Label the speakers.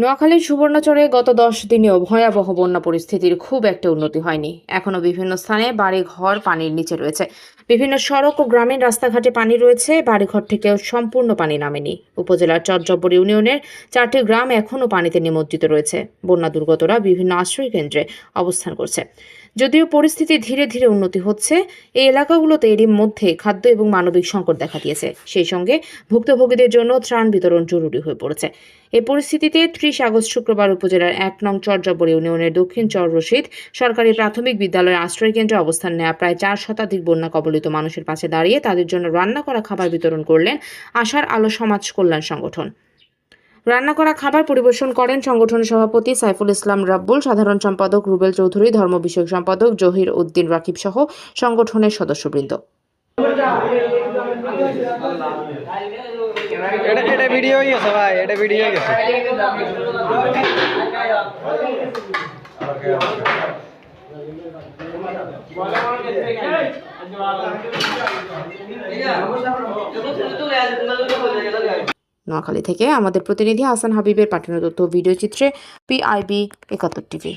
Speaker 1: নোয়াখালীর সুবর্ণচরে গত দশ দিনেও ভয়াবহ বন্যা পরিস্থিতির খুব একটা উন্নতি হয়নি। এখনও বিভিন্ন স্থানে বাড়ি ঘর পানির নিচে রয়েছে। বিভিন্ন সড়ক ও গ্রামীণ রাস্তাঘাটে পানি রয়েছে। বাড়িঘর থেকেও সম্পূর্ণ পানি নামেনি। উপজেলার চরজব্বর ইউনিয়নের চারটি গ্রাম এখনও পানিতে নিমজ্জিত রয়েছে। বন্যা দুর্গতরা বিভিন্ন আশ্রয় কেন্দ্রে অবস্থান করছে। যদিও পরিস্থিতি ধীরে ধীরে উন্নতি হচ্ছে, এই এলাকাগুলোতে এরই মধ্যে খাদ্য এবং মানবিক সংকট দেখা দিয়েছে। সেই সঙ্গে ভুক্তভোগীদের জন্য ত্রাণ বিতরণ জরুরি হয়ে পড়েছে। এই পরিস্থিতিতে ত্রিশ আগস্ট শুক্রবার উপজেলার এক নং চরজব্বর ইউনিয়নের দক্ষিণ চর রশিদ সরকারি প্রাথমিক বিদ্যালয়ের আশ্রয় কেন্দ্রে অবস্থান নেওয়া প্রায় চার শতাধিক বন্যা কবলিত মানুষের পাশে দাঁড়িয়ে তাদের জন্য রান্না করা খাবার বিতরণ করলেন আশার আলো সমাজ কল্যাণ সংগঠন। রান্না করা খাবার পরিবেশন করেন সংগঠনের সভাপতি সাইফুল ইসলাম রাব্বুল সাধারণ সম্পাদক রুবেল চৌধুরী ধর্ম বিষয়ক সম্পাদক জহির উদ্দিন রাকিব সহ সংগঠনের সদস্যবৃন্দ
Speaker 2: এটা এটা ভিডিও হয়ে গেছে ভাই এটা ভিডিও হয়ে গেছে
Speaker 1: নোয়াখালী থেকে আমাদের প্রতিনিধি হাসান হাবিবের পাঠানো তথ্য ভিডিও চিত্রে পিআইবি একাত্তর টিভি